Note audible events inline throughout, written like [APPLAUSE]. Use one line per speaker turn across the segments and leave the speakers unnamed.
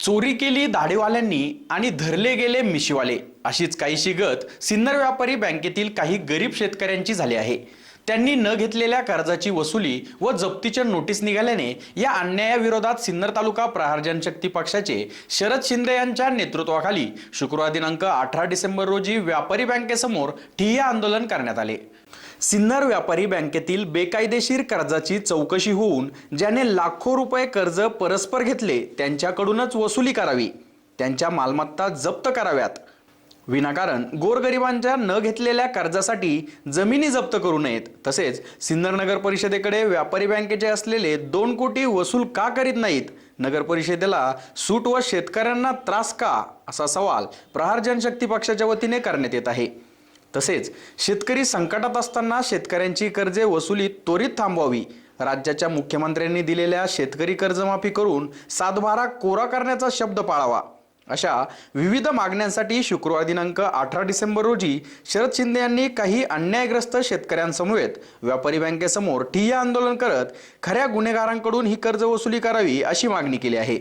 चोरी केली दाढीवाल्यांनी आणि धरले गेले मिशीवाले. अशीच काहीशी गत सिन्नर व्यापारी बँकेतील काही गरीब शेतकऱ्यांची झाली आहे. त्यांनी न घेतलेल्या कर्जाची वसुली व जप्तीच्या नोटीस निघाल्याने या अन्यायाविरोधात सिन्नर तालुका प्रहार जनशक्ती पक्षाचे शरद शिंदे यांच्या नेतृत्वाखाली शुक्रवार दिनांक अठरा डिसेंबर रोजी व्यापारी बँकेसमोर ठिय्या आंदोलन करण्यात आले. सिन्नर व्यापारी बँकेतील बेकायदेशीर कर्जाची चौकशी होऊन ज्याने लाखो रुपये कर्ज परस्पर घेतले त्यांच्याकडूनच वसुली करावी. त्यांच्या मालमत्ता जप्त कराव्यात. विनाकारण गोरगरिबांच्या न घेतलेल्या कर्जासाठी जमिनी जप्त करू नयेत. तसेच सिन्नर नगर परिषदेकडे व्यापारी बँकेचे असलेले दोन कोटी वसूल का करीत नाहीत? नगर परिषदेला सूट व शेतकऱ्यांना त्रास का? असा सवाल प्रहार जनशक्ती पक्षाच्या वतीने करण्यात येत आहे. तसेच शेतकरी संकटात असताना शेतकऱ्यांची कर्जे वसुली त्वरित थांबवावी. राज्याच्या मुख्यमंत्र्यांनी दिलेल्या शेतकरी कर्जमाफी करून सातबारा कोरा करण्याचा शब्द पाळावा. अशा विविध मागण्यांसाठी शुक्रवार दिनांक अठरा डिसेंबर रोजी शरद शिंदे यांनी काही अन्यायग्रस्त शेतकऱ्यांसमवेत व्यापारी बँकेसमोर ठिय्या आंदोलन करत खऱ्या गुन्हेगारांकडून ही कर्ज वसुली करावी अशी मागणी केली आहे.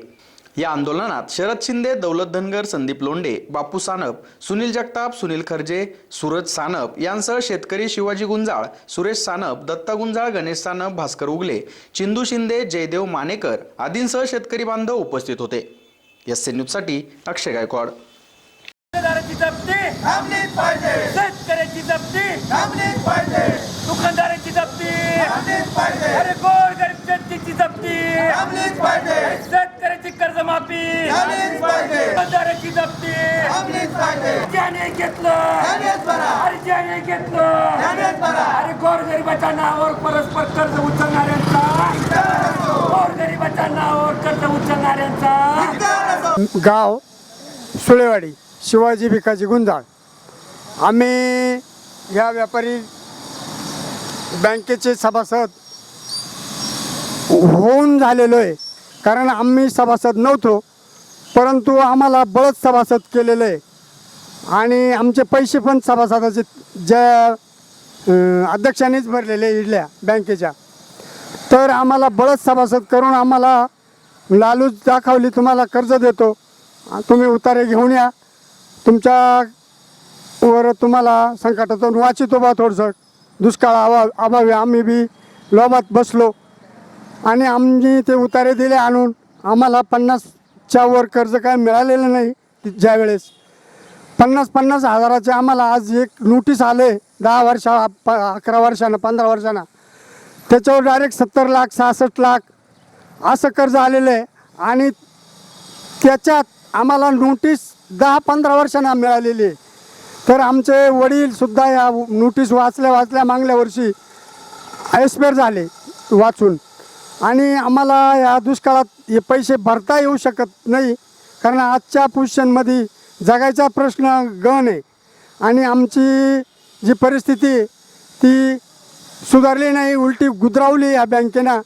या आंदोलनात शरद शिंदे दौलत धनगर संदीप लोंडे बापू सानप सुनील जगताप सुनील खर्जे सूरज सानप यांसह शेतकरी शिवाजी गुंजाळ सुरेश सानप दत्ता गुंजाळ गणेश सानप भास्कर उगले चिंदू शिंदे जयदेव मानेकर आदींसह शेतकरी बांधव उपस्थित होते. एस एन न्यूजसाठी अक्षय गायकवाड.
दुकानदाराची जप्ती. शेतकऱ्याची दुकानदाराची अरे गोर गरीब जनतेची जप्ती.
थांबलीच पाहिजे
शेतकऱ्याची कर्जमाफी.
थांबलीच पाहिजे
दुकानदाराची जप्ती. ज्याने घेतलं. अरे ज्याने घेतलं. अरे गोर गरिबाच्या नावावर परस्पर कर्ज उचलणाऱ्यांचा. गोर गरिबाच्या नावावर कर्ज उचलणाऱ्यांचा.
गाव सुळेवाडी शिवाजी भिकाजी गुंजाळ. आम्ही या व्यापारी बँकेचे सभासद होऊन झालेलो आहे. कारण आम्ही सभासद नव्हतो परंतु आम्हाला बळच सभासद केलेलं आहे. आणि आमचे पैसे पण सभासदाचे ज्या अध्यक्षांनीच भरलेले इडल्या बँकेच्या. तर आम्हाला बळच सभासद करून आम्हाला लालूच दाखवली तुम्हाला कर्ज देतो. तुम्ही उतारे घेऊन या. तुमच्या वर तुम्हाला संकटातून वाचितो बा थोडंसं. दुष्काळ अभा अभावी आम्ही बी लोबात बसलो. आणि आम्ही ते उतारे दिले आणून आम्हाला पन्नासच्या वर कर्ज काय मिळालेलं नाही ज्यावेळेस. पन्नास पन्नास हजाराचे आम्हाला आज एक नोटीस आले दहा वर्षा प अकरा वर्षानं पंधरा वर्षानं. त्याच्यावर डायरेक्ट सत्तर लाख सहासष्ट लाख असं कर्ज आलेलं आहे. आणि त्याच्यात आम्हाला नोटीस दहा पंधरा वर्षांना मिळालेली आहे. तर आमचे वडीलसुद्धा या नोटीस वाचल्या वाचल्या मागल्या वर्षी एक्सपायर झाले वाचून. आणि आम्हाला या दुष्काळात हे पैसे भरता येऊ शकत नाही. कारण आजच्या पोझिशनमध्ये जगायचा प्रश्न गण आहे. आणि आमची जी परिस्थिती ती सुधारली नाही उलटी गुदरावली या बँकेनं.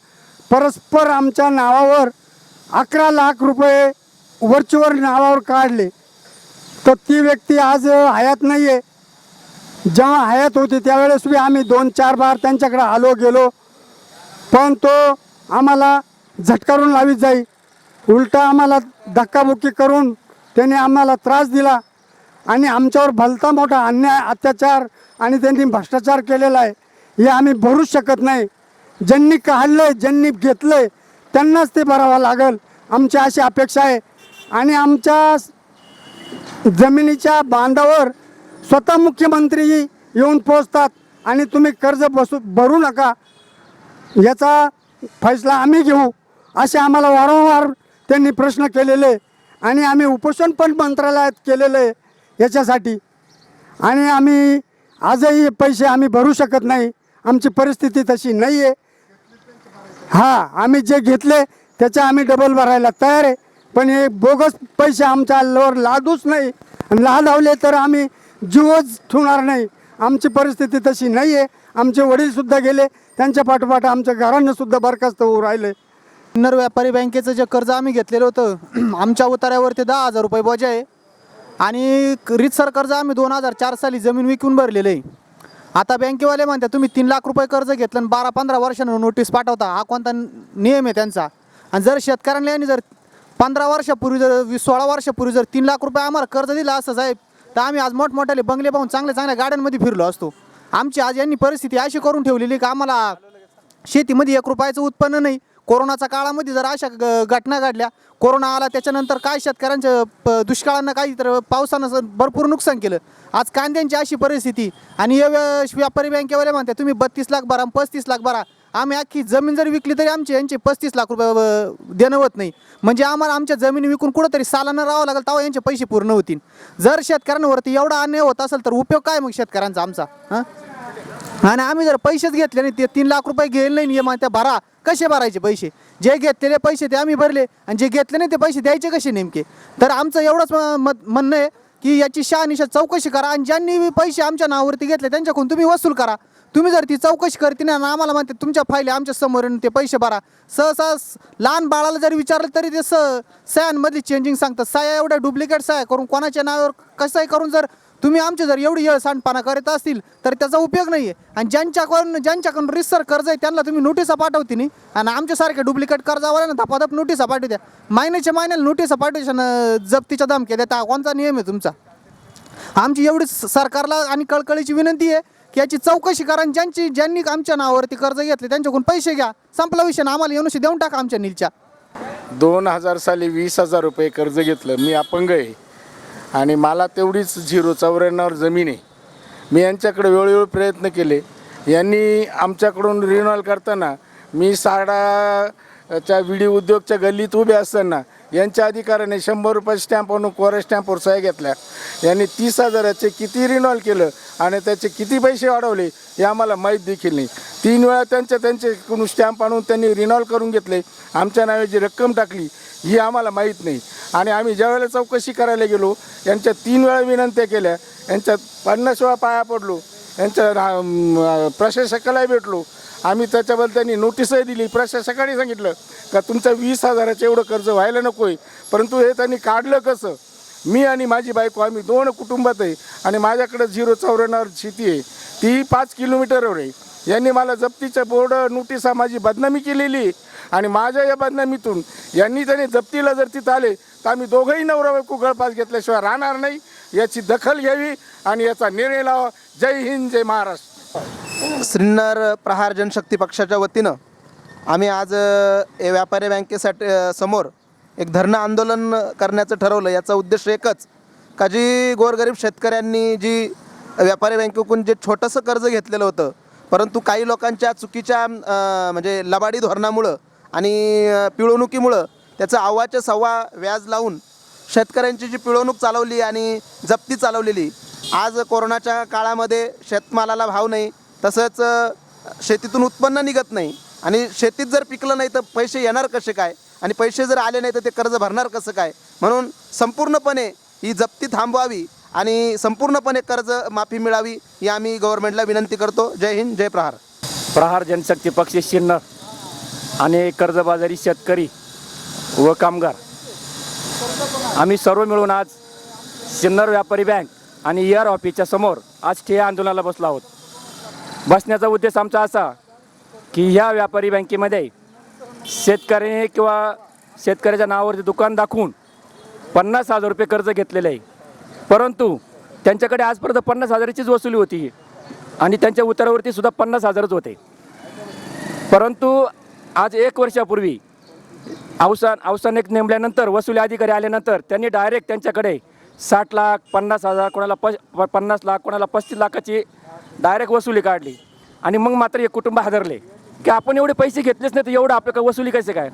परस्पर आमच्या नावावर अकरा लाख रुपये वरचीवर नावावर काढले. तर ती व्यक्ती आज हयात नाही आहे जेव्हा हयात होती त्यावेळेस बी आम्ही दोन चार बार त्यांच्याकडे आलो गेलो. पण तो आम्हाला झटकारून लावीत जाई. उलटा आम्हाला धक्काबुक्की करून त्याने आम्हाला त्रास दिला. आणि आमच्यावर भलता मोठा अन्याय अत्याचार आणि त्यांनी भ्रष्टाचार केलेला आहे. हे आम्ही भरूच शकत नाही. ज्यांनी काढलं आहे ज्यांनी घेतलं आहे त्यांनाच ते भरावं लागेल. आमची अशी अपेक्षा आहे. आणि आमच्या जमिनीच्या बांधावर स्वतः मुख्यमंत्री येऊन पोचतात आणि तुम्ही कर्ज बसू भरू नका. याचा फैसला आम्ही घेऊ असे आम्हाला वारंवार त्यांनी प्रश्न केलेले. आणि आम्ही उपोषण पण मंत्रालयात केलेलं आहे याच्यासाठी. आणि आम्ही आजही पैसे आम्ही भरू शकत नाही. आमची परिस्थिती तशी नाही आहे हां आम्ही जे घेतले त्याचे आम्ही डबल भरायला तयार आहे. पण हे बोगस पैसे आमच्या लोर लादूच नाही. आणि लादावले तर आम्ही जीवच ठेवणार नाही. आमची परिस्थिती तशी नाही आहे आमचे वडीलसुद्धा गेले. त्यांच्या पाठोपाठ आमच्या घरांनासुद्धा बरखास्त होऊ राहिले.
किन्नर व्यापारी बँकेचं जे कर्ज आम्ही घेतलेलं होतं [CLEARS THROAT] आमच्या उतारावरती दहा हजार रुपये बोजा आहे. आणि रितसर कर्ज आम्ही दोन हजार चार साली जमीन विकून भरलेलं आहे. आता बँकेवाले म्हणतात तुम्ही तीन लाख रुपये कर्ज घेतलं आणि बारा पंधरा वर्षानं नोटीस पाठवता. हा कोणता नियम आहे त्यांचा? आणि जर शेतकऱ्यांना यांनी जर पंधरा वर्षापूर्वी जर वीस सोळा वर्षापूर्वी जर तीन लाख रुपये आम्हाला कर्ज दिलं असं साहेब तर आम्ही आज मोठमोठ्याले बंगले पाहून चांगल्या चांगल्या गाड्यांमध्ये फिरलो असतो. आमची आज यांनी परिस्थिती अशी करून ठेवलेली का आम्हाला शेतीमध्ये एक रुपयाचं उत्पन्न नाही. कोरोनाच्या काळामध्ये जर अशा ग- घटना घडल्या कोरोना आला त्याच्यानंतर काय शेतकऱ्यांचं प- दुष्काळानं काही तर पावसानं स- भरपूर नुकसान केलं. आज कांद्यांची अशी परिस्थिती आणि हे व्यापारी बँकेवाले म्हणते तुम्ही बत्तीस लाख भरा पस्तीस लाख भरा. आम्ही अख्खी जमीन जरी विकली तरी आमची यांचे पस्तीस लाख रुपये अ, देणं होत नाही. म्हणजे आम्हाला आमच्या जमीन विकून कुठंतरी सालानं राहावं लागेल तेव्हा यांचे पैसे पूर्ण होतील. जर शेतकऱ्यांवरती एवढा अन्याय होत असेल तर उपयोग काय मग शेतकऱ्यांचा आमचा हां? आणि आम्ही जर पैसेच घेतले नाही ते तीन लाख रुपये घेईल नाही नियम त्या भरा. कसे भरायचे पैसे? जे घेतलेले पैसे ते आम्ही भरले आणि जे घेतले नाही ते पैसे द्यायचे कसे नेमके? तर आमचं एवढंच म- मत म्हणणं आहे की याची शहानिशा चौकशी करा आणि ज्यांनी पैसे आमच्या नावावरती घेतले त्यांच्याकडून तुम्ही वसूल करा. तुम्ही जर ती चौकशी करते ना आणि आम्हाला म्हणते तुमच्या फायली आमच्यासमोर येऊन ते पैसे भरा. सहसा लहान बाळाला जर विचारलं तरी ते स सयांमधली चेंजिंग सांगतात. सया एवढ्या डुप्लिकेट सया करून कोणाच्या नावावर कसंही करून जर तुम्ही आमचे जर एवढी येळ सांडपाना करत असतील तर त्याचा उपयोग नाही आहे आणि ज्यांच्याकडून ज्यांच्याकडून रिसर कर्ज आहे त्यांना तुम्ही नोटिसा पाठवते नाही आणि आमच्यासारख्या डुप्लिकेट कर्जावाल्यांना धपाधप नोटिसा पाठवत्या महिन्याच्या महिन्याला नोटिसा पाठवायच्या न जप्तीच्या धमक्या देता. कोणता नियम आहे तुमचा? आमची एवढीच सरकारला आणि कळकळीची विनंती आहे की याची चौकशी करा आणि ज्यांची ज्यांनी आमच्या नावावरती कर्ज घेतले त्यांच्याकडून पैसे घ्या. संपला विषय आम्हाला येऊनशी देऊन टाका आमच्या नीलच्या.
दोन हजार साली वीस हजार रुपये कर्ज घेतलं. मी अपंग आहे. आणि मला तेवढीच झिरो चौऱ्याण्णवर जमीन आहे. मी यांच्याकडे वेळोवेळी प्रयत्न केले. यांनी आमच्याकडून रिन्युअल करताना मी साडाच्या विडी उद्योगच्या गल्लीत उभे असताना यांच्या अधिकाऱ्याने शंभर रुपये स्टॅम्प आणून कोऱ्या स्टॅम्पवर सह्या घेतल्या. यांनी तीस हजाराचे किती रिनॉल केलं आणि त्याचे किती पैसे वाढवले हे आम्हाला माहीत देखील नाही. तीन वेळा त्यांच्या त्यांच्याकडून स्टॅम्प आणून त्यांनी रिनॉल करून घेतले. आमच्या नावे जी रक्कम टाकली ही आम्हाला माहीत नाही. आणि आम्ही ज्या वेळेला चौकशी करायला गेलो यांच्या तीन वेळा विनंत्या केल्या. यांच्या पन्नास वेळा पाया पडलो. यांच्या प्रशासकालाही भेटलो. आम्ही त्याच्याबद्दल त्यांनी नोटीसही दिली. प्रशासकाने सांगितलं का तुमचं वीस हजाराचं एवढं कर्ज व्हायला नको आहे परंतु हे त्यांनी काढलं कसं? मी आणि माझी बायको आम्ही दोन कुटुंबात आहे आणि माझ्याकडं झिरो चौऱ्याण्णव शेती आहे. ती पाच किलोमीटरवर आहे. यांनी मला जप्तीच्या बोर्ड नोटिसा माझी बदनामी केलेली आहे. आणि माझ्या या बदनामीतून यांनी त्याने जप्तीला जर तिथं आले तर आम्ही दोघंही नवरा बायको गळपास घेतल्याशिवाय राहणार नाही. याची दखल घ्यावी आणि याचा निर्णय लावा. जय हिंद जय महाराष्ट्र.
श्रीनर प्रहार जनशक्ती पक्षाच्या वतीनं आम्ही आज ए व्यापारी बँकेसाठी समोर एक धरणं आंदोलन करण्याचं ठरवलं. याचा उद्देश एकच का जी गोरगरीब शेतकऱ्यांनी जी व्यापारी बँकेकडून जे छोटंसं कर्ज घेतलेलं होतं परंतु काही लोकांच्या चुकीच्या म्हणजे लबाडी धोरणामुळं आणि पिळवणुकीमुळं त्याचं अव्वाच्या सव्वा व्याज लावून शेतकऱ्यांची जी पिळवणूक चालवली आणि जप्ती चालवलेली आज कोरोनाच्या काळामध्ये शेतमालाला भाव नाही तसंच शेतीतून उत्पन्न निघत नाही. आणि शेतीत जर पिकलं नाही तर पैसे येणार कसे काय? आणि पैसे जर आले नाही तर ते कर्ज भरणार कसं काय? म्हणून संपूर्णपणे ही जप्ती थांबवावी आणि संपूर्णपणे कर्ज माफी मिळावी ही आम्ही गव्हर्नमेंटला विनंती करतो. जय हिंद जय प्रहार.
प्रहार जनशक्ती पक्ष शिन्नर आणि कर्जबाजारी शेतकरी व कामगार. आम्ही सर्व मिळून आज सिन्नर व्यापारी बँक आणि इयर ऑफिसच्या समोर आज ठिय्या आंदोलनाला बसलो आहोत. बसण्याचा उद्देश आमचा असा की ह्या व्यापारी बँकेमध्ये शेतकऱ्याने किंवा शेतकऱ्याच्या नावावरती दुकान दाखवून पन्नास हजार रुपये कर्ज घेतलेलं आहे. परंतु त्यांच्याकडे आजपर्यंत पन्नास हजाराचीच वसुली होती आणि त्यांच्या उतारावरती सुद्धा पन्नास हजारच होते. परंतु आज एक वर्षापूर्वी अवसान अवसान एक नेमल्यानंतर वसुली अधिकारी आल्यानंतर त्यांनी डायरेक्ट त्यांच्याकडे साठ लाख पन्नास हजार कोणाला प पन्नास लाख कोणाला पस्तीस लाखाची डायरेक्ट वसुली काढली. आणि मग मात्र हे कुटुंब हादरले. की आपण एवढे पैसे घेतलेच नाही तर एवढं आपलं काय वसुली कसे काय?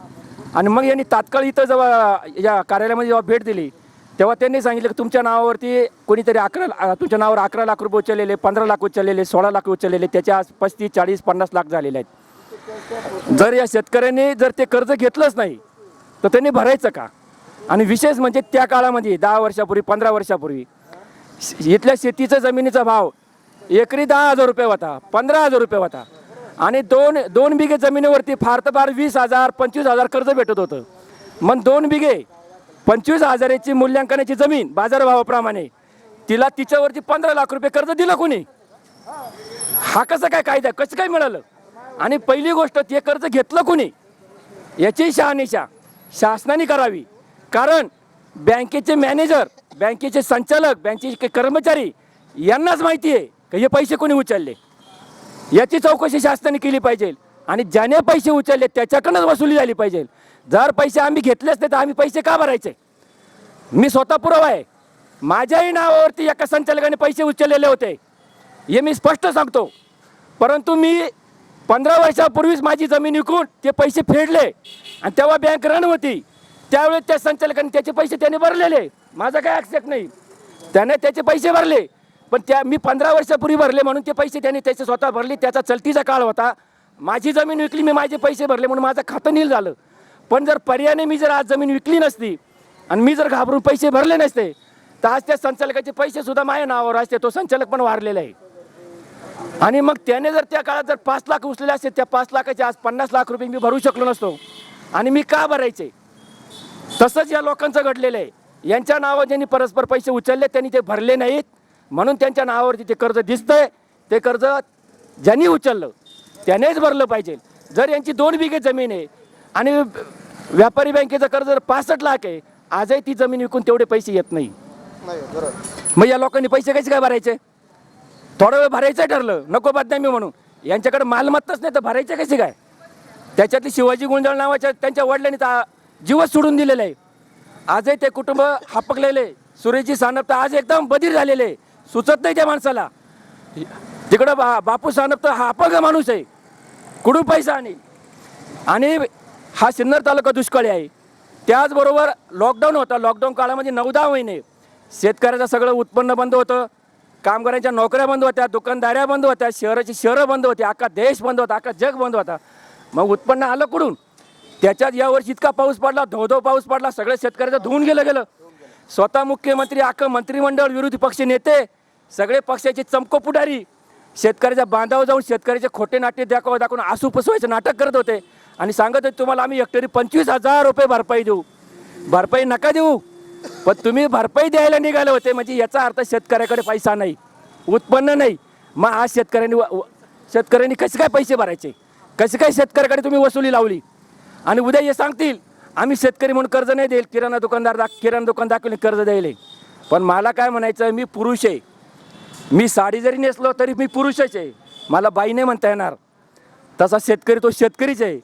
आणि मग यांनी तात्काळ इथं जेव्हा या कार्यालयामध्ये जेव्हा भेट दिली तेव्हा त्यांनी सांगितलं की तुमच्या नावावरती कोणीतरी अकरा तुमच्या नावावर अकरा लाख रुपये उचललेले पंधरा लाख उचललेले सोळा लाख उचललेले त्याचे आज पस्तीस चाळीस पन्नास लाख झालेले आहेत. जर या शेतकऱ्यांनी जर ते कर्ज घेतलंच नाही तर त्यांनी भरायचं का? आणि विशेष म्हणजे त्या काळामध्ये दहा वर्षापूर्वी पंधरा वर्षापूर्वी इथल्या शेतीचा जमिनीचा भाव एकरी दहा हजार रुपये होता पंधरा हजार रुपये होता. आणि दोन दोन बिघे जमिनीवरती फार तर फार वीस हजार पंचवीस हजार कर्ज भेटत होतं. मग दोन बिघे पंचवीस हजाराची मूल्यांकनाची जमीन बाजारभावाप्रमाणे तिला तिच्यावरती पंधरा लाख रुपये कर्ज दिलं कोणी? हा कसं काय कायदा कसं काय मिळालं? आणि पहिली गोष्ट ते कर्ज घेतलं कोणी? याची शहानिशा शासनाने करावी. कारण बँकेचे मॅनेजर बँकेचे संचालक बँकेचे कर्मचारी यांनाच माहिती आहे की हे पैसे कोणी उचलले? याची चौकशी शासनाने केली पाहिजे आणि ज्याने पैसे उचलले त्याच्याकडनंच वसुली झाली पाहिजे. जर पैसे आम्ही घेतले असते तर आम्ही पैसे का भरायचे? मी स्वतः पुरावा आहे. माझ्याही नावावरती एका संचालकाने पैसे उचललेले होते. हे मी स्पष्ट सांगतो. परंतु मी पंधरा वर्षापूर्वीच माझी जमीन विकून ते पैसे फेडले आणि तेव्हा बँक रन होती त्यावेळेस त्या संचालकाने त्याचे पैसे त्याने भरलेले. माझा काय ॲक्सेप्ट नाही. त्याने त्याचे पैसे भरले. पण त्या मी पंधरा वर्षापूर्वी भरले म्हणून ते पैसे त्याने त्याचे स्वतः भरले. त्याचा चलतीचा काळ होता. माझी जमीन विकली मी माझे पैसे भरले म्हणून माझं खातं नील झालं. पण जर पर्यायाने मी जर आज जमीन विकली नसती आणि मी जर घाबरून पैसे भरले नसते तर आज त्या संचालकाचे पैसे सुद्धा माझ्या नावावर असते. तो संचालक पण वारलेला आहे. आणि मग त्याने जर त्या काळात जर पाच लाख उचलेले असते त्या पाच लाखाचे आज पन्नास लाख रुपये मी भरू शकलो नसतो. आणि मी का भरायचे? तसंच या लोकांचं घडलेलं आहे. यांच्या नावावर ज्यांनी परस्पर पैसे उचलले त्यांनी ते भरले नाहीत. म्हणून त्यांच्या नावावरती ते कर्ज दिसतंय. ते कर्ज ज्यांनी उचललं त्यानेच भरलं पाहिजे. जर यांची दोन बिघे जमीन आहे आणि व्यापारी बँकेचं कर्ज जर पासष्ट लाख आहे आजही ती जमीन विकून तेवढे पैसे येत नाही. मग या लोकांनी पैसे कसे काय भरायचे? थोडा वेळ भरायचं ठरलं. नको बदनामी म्हणून. यांच्याकडे मालमत्ताच नाही तर भरायचे कसे काय? त्याच्यातली शिवाजी गुंजळ नावाच्या त्यांच्या वडिलांनी जीवच सोडून दिलेलं आहे. आजही ते कुटुंब हापकलेले सुरेशजी सानप तर आज एकदम बधीर झालेले सुचत नाही त्या माणसाला. तिकडं बा बापू सानप तर हा अपंग माणूस आहे. कुडू पैसा आणि आणि हा सिन्नर तालुका दुष्काळी आहे. त्याचबरोबर लॉकडाऊन होता. लॉकडाऊन काळामध्ये नऊ दहा महिने शेतकऱ्याचं सगळं उत्पन्न बंद होतं. कामगारांच्या नोकऱ्या बंद होत्या. दुकानदाऱ्या बंद होत्या. शहराची शहरं बंद होती. अख्खा देश बंद होता. अख्खा जग बंद होता. मग उत्पन्न आलं कुठून? त्याच्यात यावर्षी इतका पाऊस पडला धो धो पाऊस पडला सगळं शेतकऱ्याचं धुवून गेलं गेलं. स्वतः मुख्यमंत्री अख्खं मंत्रिमंडळ विरोधी पक्ष नेते सगळे पक्षाचे चमको पुढारी. शेतकऱ्याच्या बांधावर जाऊन शेतकऱ्याचे खोटे नाट्य दाखव दाखवून आसू पसवायचं नाटक करत होते. आणि सांगत होते तुम्हाला आम्ही हेक्टरी पंचवीस हजार रुपये भरपाई देऊ. भरपाई नका देऊ पण तुम्ही भरपाई द्यायला निघाले होते म्हणजे याचा अर्थ शेतकऱ्याकडे पैसा नाही उत्पन्न नाही. मग आज शेतकऱ्यांनी व- शेतकऱ्यांनी कसे काय पैसे भरायचे? कसे काय शेतकऱ्याकडे तुम्ही वसुली लावली? आणि उद्या हे सांगतील आम्ही शेतकरी म्हणून कर्ज नाही देईल किराणा दुकानदार दाख किराणा दुकान दाखवले कर्ज द्यायला. पण मला काय म्हणायचं मी पुरुष आहे. मी साडी जरी नेसलो तरी मी पुरुषच आहे. मला बाई नाही म्हणता येणार. तसा शेतकरी तो शेतकरीच आहे.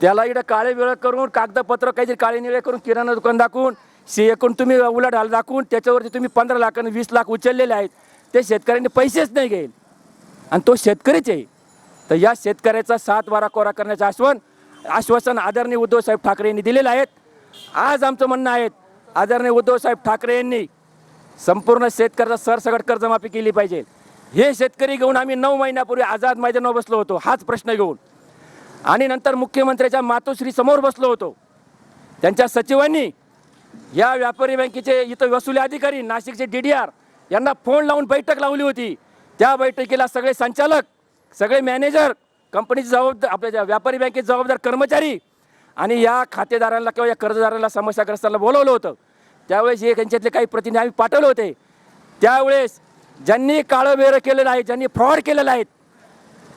त्याला इकडं काळे वेळ करून कागदपत्र काहीतरी काळे निळे करून किराणा दुकान दाखवून सी एकूण तुम्ही उलट ढाल दाखवून त्याच्यावरती तुम्ही पंधरा लाख आणि वीस लाख उचललेले आहेत. ते शेतकऱ्यांनी पैसेच नाही घेईल. आणि तो शेतकरीच आहे. तर या शेतकऱ्याचा सात बारा कोरा करण्याचं आश्वासन आश्वासन आदरणीय उद्धवसाहेब ठाकरे यांनी दिलेलं आहेत. आज आमचं म्हणणं आहे आदरणीय उद्धवसाहेब ठाकरे यांनी संपूर्ण शेतकऱ्याचा सरसकट कर्जमाफी केली पाहिजे. हे शेतकरी घेऊन आम्ही नऊ महिन्यापूर्वी आझाद मैदानावर बसलो होतो हाच प्रश्न घेऊन. आणि नंतर मुख्यमंत्र्याच्या मातोश्री समोर बसलो होतो. त्यांच्या सचिवांनी या व्यापारी बँकेचे इथं वसुली अधिकारी नाशिकचे डी डी आर यांना फोन लावून बैठक लावली होती. त्या बैठकीला सगळे संचालक सगळे मॅनेजर कंपनीचे जबाबदार आपल्या व्यापारी बँकेचे जबाबदार कर्मचारी आणि या खातेदारांना किंवा या कर्जदारांना समस्याग्रस्तांना बोलवलं होतं. त्यावेळेस हे त्यांच्यातले काही प्रतिनिधी आम्ही पाठवले होते. त्यावेळेस ज्यांनी काळं बेरं केलेलं आहे ज्यांनी फ्रॉड केलेलं आहे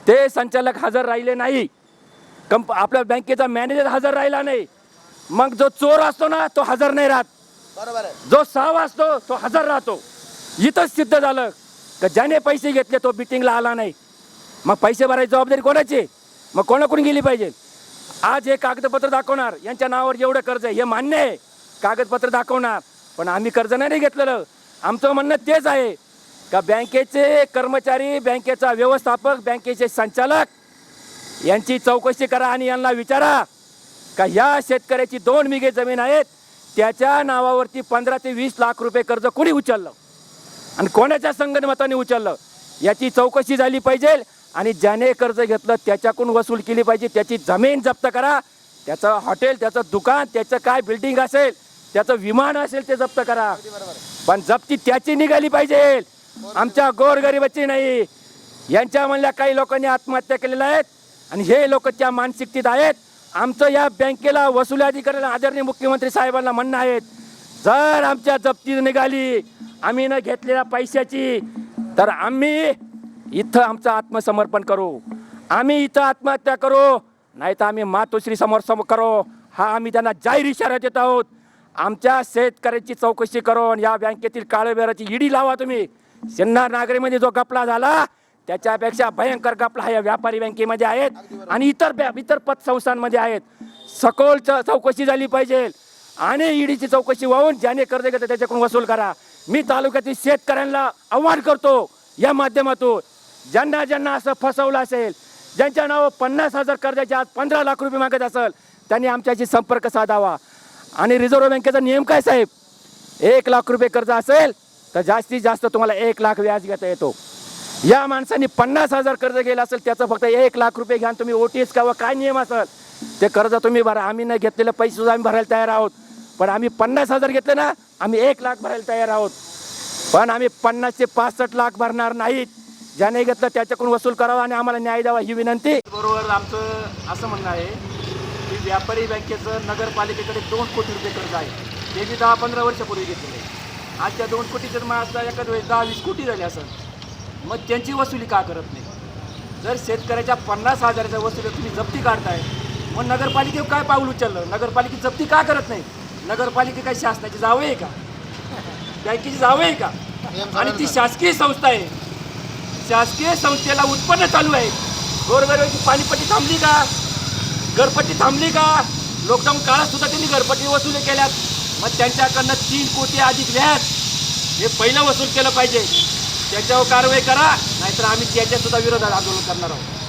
ते संचालक हजर राहिले नाही. कंप आपल्या बँकेचा मॅनेजर हजर राहिला नाही. मग जो चोर असतो ना तो हजर नाही राहत.
बरोबर आहे.
जो साव असतो तो हजर राहतो. इथंच सिद्ध झालं का ज्याने पैसे घेतले तो मिटिंगला आला नाही. मग पैसे भरायची जबाबदारी कोणाची? मग कोणाकडून गेली पाहिजे? आज हे कागदपत्र दाखवणार यांच्या नावावर एवढं कर्ज आहे हे मान्य आहे कागदपत्र दाखवणार. पण आम्ही कर्ज नाही घेतलेलं. आमचं म्हणणं तेच आहे का बँकेचे कर्मचारी बँकेचा व्यवस्थापक बँकेचे संचालक यांची चौकशी करा आणि यांना विचारा का ह्या शेतकऱ्याची दोन बिघे जमीन आहेत त्याच्या नावावरती पंधरा ते वीस लाख रुपये कर्ज कोणी उचललं? आणि कोणाच्या संगणमताने उचललं? याची चौकशी झाली पाहिजे. आणि ज्याने कर्ज घेतलं त्याच्याकडून वसूल केली पाहिजे. त्याची जमीन जप्त करा. त्याचं हॉटेल त्याचं दुकान त्याचं काय बिल्डिंग असेल त्याचं विमान असेल ते जप्त करा. पण जप्ती त्याची निघाली पाहिजे. आमच्या गोरगरिबाची नाही. यांच्या म्हणल्या काही लोकांनी आत्महत्या केलेल्या आहेत आणि हे लोक त्या मानसिकतेत आहेत. आमचं या बँकेला वसुली अधिकाऱ्याला आदरणीय मुख्यमंत्री साहेबांना म्हणणं आहेत जर आमच्या जप्ती निघाली आम्ही न घेतलेल्या पैशाची तर आम्ही इथं आमचं आत्मसमर्पण करू. आम्ही इथं आत्महत्या करू. नाही तर आम्ही मातोश्री समोर समोर करू. हा आम्ही त्यांना जाहीर इशारा देत आहोत. आमच्या शेतकऱ्याची चौकशी करून या बँकेतील काळेबेराची ईडी लावा तुम्ही. सिन्नर नागरीमध्ये जो गपला झाला त्याच्यापेक्षा भयंकर गपला हा या व्यापारी बँकेमध्ये आहेत आणि इतर बॅ- इतर पतसंस्थांमध्ये आहेत. सखोल च- चौकशी झाली पाहिजे. आणि ईडीची चौकशी होऊन ज्याने कर्ज घेतलं त्याच्याकडून वसूल करा. मी तालुक्यातील शेतकऱ्यांना आव्हान करतो या माध्यमातून. ज्यांना ज्यांना असं फसवलं असेल ज्यांच्या नावं पन्नास हजार कर्जाचे आज पंधरा लाख रुपये मागत असेल त्यांनी आमच्याशी संपर्क साधावा. आणि रिझर्व्ह बँकेचा नियम काय साहेब? एक लाख रुपये कर्ज असेल तर जास्तीत जास्त तुम्हाला एक लाख व्याज घेता येतो. या माणसांनी पन्नास हजार कर्ज गेलं असेल त्याचं फक्त एक लाख रुपये घ्या ओ टी एच किंवा काय नियम असेल? ते कर्ज तुम्ही भरा. आम्ही न घेतलेले पैसे सुद्धा आम्ही भरायला तयार आहोत. पण आम्ही पन्नास हजार घेतले ना आम्ही एक लाख भरायला तयार आहोत. पण आम्ही पन्नास ते पासष्ट लाख भरणार नाहीत. ज्याने घेतलं त्याच्याकडून वसूल करावा आणि आम्हाला न्याय द्यावा ही विनंती. बरोबर आमचं असं म्हणणं आहे की व्यापारी बँकेचं नगरपालिकेकडे दोन कोटी रुपये कर्ज आहे. ते मी दहा पंधरा वर्षापूर्वी घेतलेलं आहे. आज त्या दोन कोटीचं मग आता एखाद्या वेळेस दहा वीस कोटी झाले असं. मग त्यांची वसुली का करत नाही? जर शेतकऱ्याच्या पन्नास हजाराच्या वसुली तुम्ही जप्ती काढताय मग नगरपालिकेवर काय पाऊल उचललं? नगरपालिके जप्ती का करत नाही? नगरपालिका काय शासनाची जावं आहे का? बँकेची जावं आहे का? आणि ती शासकीय संस्था आहे. शासकीय संस्थेला उत्पन्न चालू आहे. गोरगरिबाची पाणीपट्टी थांबली का? घरपट्टी थांबली का? लॉकडाऊन काळात सुद्धा त्यांनी घरपट्टी वसुली केल्यात. मग त्यांच्याकडनं तीन कोटी अधिक व्याज हे पहिलं वसूल केलं पाहिजे. त्याच्यावर कारवाई करा नाहीतर आम्ही त्याच्यासुद्धा विरोधात आंदोलन करणार आहोत.